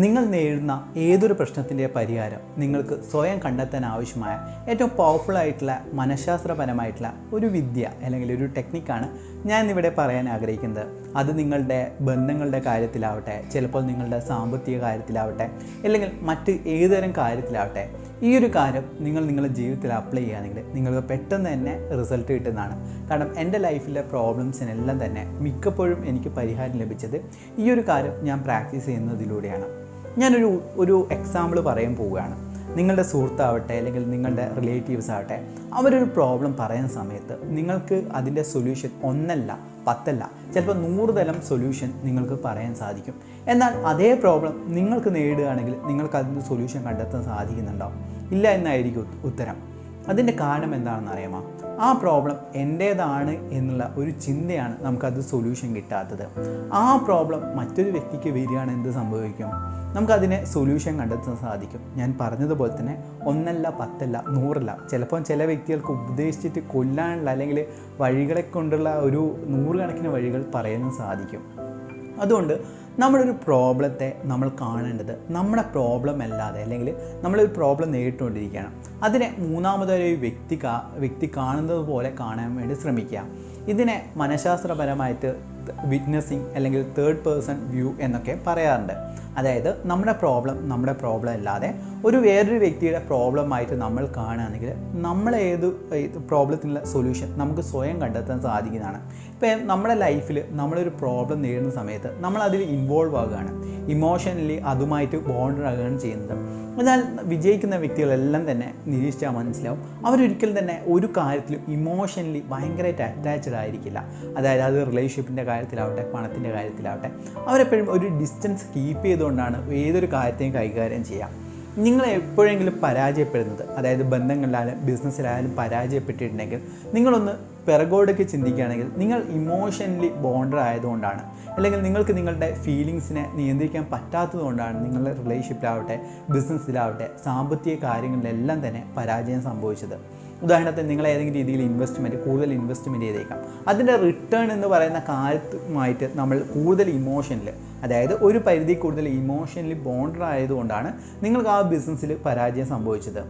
നിങ്ങൾ നേരിടുന്ന ഏതൊരു പ്രശ്നത്തിന്റെ പരിഹാരം നിങ്ങൾക്ക് സ്വയം കണ്ടെത്താൻ ആവശ്യമായ ഏറ്റവും പവർഫുൾ ആയിട്ടുള്ള മനഃശാസ്ത്രപരമായിട്ടുള്ള ഒരു വിദ്യ അല്ലെങ്കിൽ ഒരു ടെക്നിക്കാണ് ഞാൻ ഇവിടെ പറയാൻ ആഗ്രഹിക്കുന്നത്. അത് നിങ്ങളുടെ ബന്ധങ്ങളുടെ കാര്യത്തിലാവട്ടെ ചിലപ്പോൾ നിങ്ങളുടെ സാമ്പത്തിക കാര്യത്തിലാവട്ടെ അല്ലെങ്കിൽ മറ്റ് ഏതുതരം കാര്യത്തിലാവട്ടെ ഈ ഒരു കാര്യം നിങ്ങൾ നിങ്ങളുടെ ജീവിതത്തിൽ അപ്ലൈ ചെയ്യുകയാണെങ്കിൽ നിങ്ങൾക്ക് പെട്ടെന്ന് തന്നെ റിസൾട്ട് കിട്ടുന്നതാണ്. കാരണം എന്റെ ലൈഫിലെ പ്രോബ്ലംസിനെല്ലാം തന്നെ മിക്കപ്പോഴും എനിക്ക് പരിഹാരം ലഭിച്ചത് ഈ ഒരു കാര്യം ഞാൻ പ്രാക്ടീസ് ചെയ്യുന്നതിലൂടെയാണ്. ഞാനൊരു ഒരു എക്സാമ്പിൾ പറയാൻ പോവുകയാണ്. നിങ്ങളുടെ സുഹൃത്താവട്ടെ അല്ലെങ്കിൽ നിങ്ങളുടെ റിലേറ്റീവ്സ് ആവട്ടെ അവരൊരു പ്രോബ്ലം പറയുന്ന സമയത്ത് നിങ്ങൾക്ക് അതിന്റെ സൊല്യൂഷൻ ഒന്നല്ല പത്തല്ല ചിലപ്പോൾ നൂറ് തരം സൊല്യൂഷൻ നിങ്ങൾക്ക് പറയാൻ സാധിക്കും. എന്നാൽ അതേ പ്രോബ്ലം നിങ്ങൾക്ക് നേടുകയാണെങ്കിൽ നിങ്ങൾക്ക് അതിന്റെ സൊല്യൂഷൻ കണ്ടെത്താൻ സാധിക്കുന്നുണ്ടോ ഇല്ല എന്നായിരിക്കും ഉത്തരം. അതിന്റെ കാരണം എന്താണെന്ന് അറിയാമോ? ആ പ്രോബ്ലം എന്റേതാണ് എന്നുള്ള ഒരു ചിന്തയാണ് നമുക്കത് സൊല്യൂഷൻ കിട്ടാത്തത്. ആ പ്രോബ്ലം മറ്റൊരു വ്യക്തിക്ക് വരികയാണ് എന്ത് സംഭവിക്കും? നമുക്കതിനെ സൊല്യൂഷൻ കണ്ടെത്താൻ സാധിക്കും. ഞാൻ പറഞ്ഞതുപോലെ തന്നെ ഒന്നല്ല പത്തല്ല നൂറല്ല. ചിലപ്പോൾ ചില വ്യക്തികൾക്ക് ഉപദേശിച്ചിട്ട് കൊല്ലാനുള്ള അല്ലെങ്കിൽ വഴികളെ കൊണ്ടുള്ള ഒരു നൂറുകണക്കിന് വഴികൾ പറയാനും സാധിക്കും. അതുകൊണ്ട് നമ്മളൊരു പ്രോബ്ലത്തെ നമ്മൾ കാണേണ്ടത് നമ്മുടെ പ്രോബ്ലം അല്ലാതെ അല്ലെങ്കിൽ നമ്മളൊരു പ്രോബ്ലം നേരിട്ടുകൊണ്ടിരിക്കുകയാണ്. അതിനെ മൂന്നാമതൊരു വ്യക്തി വ്യക്തി കാണുന്നത് പോലെ കാണാൻ വേണ്ടി ശ്രമിക്കുക. ഇതിനെ മനഃശാസ്ത്രപരമായിട്ട് വിറ്റ്നസിങ് അല്ലെങ്കിൽ തേർഡ് പേഴ്സൺ വ്യൂ എന്നൊക്കെ പറയാറുണ്ട്. അതായത് നമ്മുടെ പ്രോബ്ലം നമ്മുടെ പ്രോബ്ലം അല്ലാതെ ഒരു വേറൊരു വ്യക്തിയുടെ പ്രോബ്ലമായിട്ട് നമ്മൾ കാണുകയാണെങ്കിൽ നമ്മൾ ഏത് പ്രോബ്ലത്തിനുള്ള സൊല്യൂഷൻ നമുക്ക് സ്വയം കണ്ടെത്താൻ സാധിക്കുന്നതാണ്. ഇപ്പം നമ്മുടെ ലൈഫിൽ നമ്മളൊരു പ്രോബ്ലം നേരിടുന്ന സമയത്ത് നമ്മൾ അതിൽ ഇൻവോൾവ് ആകുകയാണ് ഇമോഷണലി അതുമായിട്ട് ബോണ്ടർ ആകുകയാണ് ചെയ്യുന്നത്. എന്നാൽ വിജയിക്കുന്ന വ്യക്തികളെല്ലാം തന്നെ നിരീക്ഷിച്ചാൽ മനസ്സിലാവും. അവരൊരിക്കലും തന്നെ ഒരു കാര്യത്തിലും ഇമോഷണലി ഭയങ്കരമായിട്ട് അറ്റാച്ച്ഡ് ആയിരിക്കില്ല. അതായത് അത് റിലേഷൻഷിപ്പിന്റെ കാര്യത്തിലാവട്ടെ പണത്തിന്റെ കാര്യത്തിലാവട്ടെ അവരെപ്പോഴും ഒരു ഡിസ്റ്റൻസ് കീപ്പ് ചെയ്തുകൊണ്ടാണ് ഏതൊരു കാര്യത്തെയും കൈകാര്യം ചെയ്യുക. നിങ്ങൾ എപ്പോഴെങ്കിലും പരാജയപ്പെടുന്നത് അതായത് ബന്ധങ്ങളിലായാലും ബിസിനസ്സിലായാലും പരാജയപ്പെട്ടിട്ടുണ്ടെങ്കിൽ നിങ്ങളൊന്ന് പിറകോടേക്ക് ചിന്തിക്കുകയാണെങ്കിൽ നിങ്ങൾ ഇമോഷണലി ബോണ്ടഡ് ആയതുകൊണ്ടാണ്. അല്ലെങ്കിൽ നിങ്ങൾക്ക് നിങ്ങളുടെ ഫീലിങ്സിനെ നിയന്ത്രിക്കാൻ പറ്റാത്തതുകൊണ്ടാണ് നിങ്ങളുടെ റിലേഷൻഷിപ്പിലാവട്ടെ ബിസിനസ്സിലാവട്ടെ സാമ്പത്തിക കാര്യങ്ങളിലെല്ലാം തന്നെ പരാജയം സംഭവിച്ചത്. ഉദാഹരണത്തിന് നിങ്ങൾ ഏതെങ്കിലും രീതിയിൽ ഇൻവെസ്റ്റ്മെന്റ് കൂടുതൽ ഇൻവെസ്റ്റ്മെന്റ് ചെയ്തേക്കാം. അതിന്റെ റിട്ടേൺ എന്ന് പറയുന്ന കാര്യമായിട്ട് നമ്മൾ കൂടുതൽ ഇമോഷനിൽ അതായത് ഒരു പരിധി കൂടുതൽ ഇമോഷനലി ബോണ്ടഡ് ആയതുകൊണ്ടാണ് നിങ്ങൾക്ക് ആ ബിസിനസ്സിൽ പരാജയം സംഭവിച്ചത്.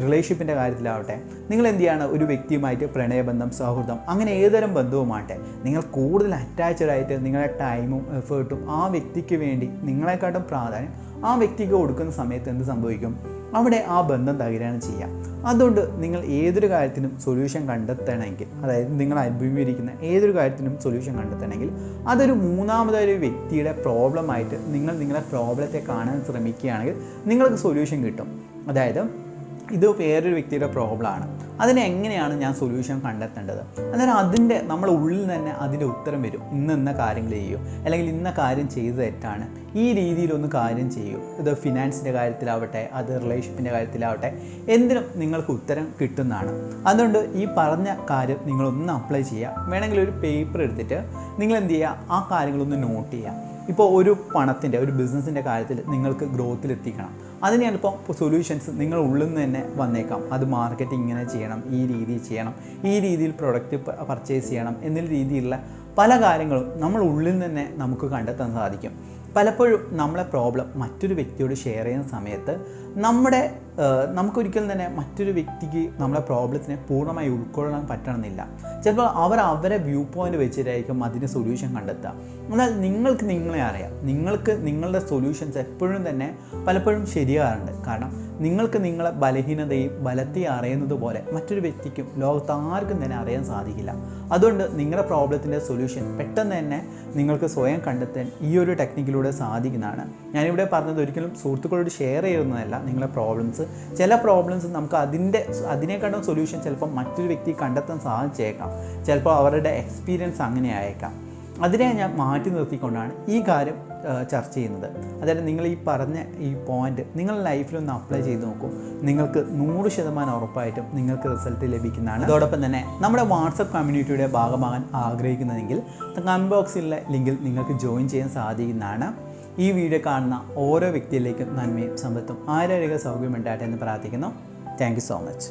റിലേഷൻഷിപ്പിന്റെ കാര്യത്തിലാവട്ടെ നിങ്ങൾ എന്ത് ഒരു വ്യക്തിയുമായിട്ട് പ്രണയബന്ധം സൗഹൃദം അങ്ങനെ ഏതുതരം ബന്ധവുമാകട്ടെ നിങ്ങൾ കൂടുതൽ അറ്റാച്ച്ഡ് ആയിട്ട് നിങ്ങളുടെ ടൈമും എഫേർട്ടും ആ വ്യക്തിക്ക് വേണ്ടി നിങ്ങളെക്കാട്ടും പ്രാധാന്യം ആ വ്യക്തിക്ക് കൊടുക്കുന്ന സമയത്ത് എന്ത് സംഭവിക്കും? അവിടെ ആ ബന്ധം തകരാണ് ചെയ്യുക അതുകൊണ്ട് നിങ്ങൾ ഏതൊരു കാര്യത്തിനും സൊല്യൂഷൻ കണ്ടെത്തണമെങ്കിൽ അതായത് നിങ്ങൾ അഭിമുഖീകരിക്കുന്ന ഏതൊരു കാര്യത്തിനും സൊല്യൂഷൻ കണ്ടെത്തണമെങ്കിൽ അതൊരു മൂന്നാമതൊരു വ്യക്തിയുടെ പ്രോബ്ലമായിട്ട് നിങ്ങൾ നിങ്ങളുടെ പ്രോബ്ലത്തെ കാണാൻ ശ്രമിക്കുകയാണെങ്കിൽ നിങ്ങൾക്ക് സൊല്യൂഷൻ കിട്ടും. അതായത് ഇത് വേറൊരു വ്യക്തിയുടെ പ്രോബ്ലമാണ്. അതിനെങ്ങനെയാണ് ഞാൻ സൊല്യൂഷൻ കണ്ടെത്തേണ്ടത്? അന്നേരം അതിന്റെ നമ്മുടെ ഉള്ളിൽ തന്നെ അതിന്റെ ഉത്തരം വരും. ഇന്ന് ഇന്ന കാര്യങ്ങൾ ചെയ്യൂ. അല്ലെങ്കിൽ ഇന്ന കാര്യം ചെയ്ത് തെറ്റാണ്. ഈ രീതിയിലൊന്ന് കാര്യം ചെയ്യൂ. ഇത് ഫിനാൻസിന്റെ കാര്യത്തിലാവട്ടെ അത് റിലേഷൻഷിപ്പിന്റെ കാര്യത്തിലാവട്ടെ എന്തിനും നിങ്ങൾക്ക് ഉത്തരം കിട്ടുന്നതാണ്. അതുകൊണ്ട് ഈ പറഞ്ഞ കാര്യം നിങ്ങളൊന്ന് അപ്ലൈ ചെയ്യുക. വേണമെങ്കിൽ ഒരു പേപ്പർ എടുത്തിട്ട് നിങ്ങൾ എന്ത് ചെയ്യുക? ആ കാര്യങ്ങളൊന്ന് നോട്ട് ചെയ്യുക. ഇപ്പോൾ ഒരു പണത്തിന്റെ ഒരു ബിസിനസ്സിന്റെ കാര്യത്തിൽ നിങ്ങൾക്ക് ഗ്രോത്തിൽ എത്തിക്കണം. അതിന് ചിലപ്പോൾ സൊല്യൂഷൻസ് നിങ്ങൾ ഉള്ളിൽ നിന്ന് തന്നെ വന്നേക്കാം. അത് മാർക്കറ്റ് ഇങ്ങനെ ചെയ്യണം ഈ രീതിയിൽ ചെയ്യണം ഈ രീതിയിൽ പ്രൊഡക്റ്റ് പർച്ചേസ് ചെയ്യണം എന്നുള്ള രീതിയിലുള്ള പല കാര്യങ്ങളും നമ്മൾ ഉള്ളിൽ നിന്ന് തന്നെ നമുക്ക് കണ്ടെത്താൻ സാധിക്കും. പലപ്പോഴും നമ്മളെ പ്രോബ്ലം മറ്റൊരു വ്യക്തിയോട് ഷെയർ ചെയ്യുന്ന സമയത്ത് നമ്മുടെ നമുക്കൊരിക്കലും തന്നെ മറ്റൊരു വ്യക്തിക്ക് നമ്മളെ പ്രോബ്ലത്തിനെ പൂർണമായി ഉൾക്കൊള്ളാൻ പറ്റണമെന്നില്ല. ചിലപ്പോൾ അവർ അവരെ വ്യൂ പോയിന്റ് വെച്ചിട്ടായിരിക്കും അതിന് സൊല്യൂഷൻ കണ്ടെത്തുക. എന്നാൽ നിങ്ങൾക്ക് നിങ്ങളെ അറിയാം. നിങ്ങൾക്ക് നിങ്ങളുടെ സൊല്യൂഷൻസ് എപ്പോഴും തന്നെ പലപ്പോഴും ശരിയാകാറുണ്ട്. കാരണം നിങ്ങൾക്ക് നിങ്ങളെ ബലഹീനതയും ബലത്തെയും അറിയുന്നത് പോലെ മറ്റൊരു വ്യക്തിക്കും ലോകത്ത് ആർക്കും തന്നെ അറിയാൻ സാധിക്കില്ല. അതുകൊണ്ട് നിങ്ങളുടെ പ്രോബ്ലത്തിന്റെ സൊല്യൂഷൻ പെട്ടെന്ന് തന്നെ നിങ്ങൾക്ക് സ്വയം കണ്ടെത്താൻ ഈ ഒരു ടെക്നിക്കിലൂടെ സാധിക്കുന്നതാണ്. ഞാനിവിടെ പറഞ്ഞത് ഒരിക്കലും സുഹൃത്തുക്കളോട് ഷെയർ ചെയ്യുന്നതല്ല നിങ്ങളുടെ പ്രോബ്ലംസ് ചില പ്രോബ്ലംസ് നമുക്ക് അതിന്റെ അതിനേക്കാളും സൊല്യൂഷൻ ചിലപ്പോൾ മറ്റൊരു വ്യക്തി കണ്ടെത്താൻ സാധിച്ചേക്കാം. ചിലപ്പോൾ അവരുടെ എക്സ്പീരിയൻസ് അങ്ങനെ ആയേക്കാം. അതിനെ ഞാൻ മാറ്റി നിർത്തിക്കൊണ്ടാണ് ഈ കാര്യം ചർച്ച ചെയ്യുന്നത്. അതായത് നിങ്ങൾ ഈ പറഞ്ഞ ഈ പോയിന്റ് നിങ്ങൾ ലൈഫിലൊന്ന് അപ്ലൈ ചെയ്ത് നോക്കൂ. നിങ്ങൾക്ക് നൂറ് ശതമാനം ഉറപ്പായിട്ടും നിങ്ങൾക്ക് റിസൾട്ട് ലഭിക്കുന്നതാണ്. അതോടൊപ്പം തന്നെ നമ്മുടെ വാട്സപ്പ് കമ്മ്യൂണിറ്റിയുടെ ഭാഗമാകാൻ ആഗ്രഹിക്കുന്നതെങ്കിൽ കമന്റ് ബോക്സിലെ ലിങ്കിൽ നിങ്ങൾക്ക് ജോയിൻ ചെയ്യാൻ സാധിക്കുന്നതാണ്. ഈ വീഡിയോ കാണുന്ന ഓരോ വ്യക്തിയിലേക്കും നന്മയും സമ്പത്തും ആരോഗ്യ സൗകര്യം ഉണ്ടാകട്ടെ എന്ന് പ്രാർത്ഥിക്കുന്നു. Thank so much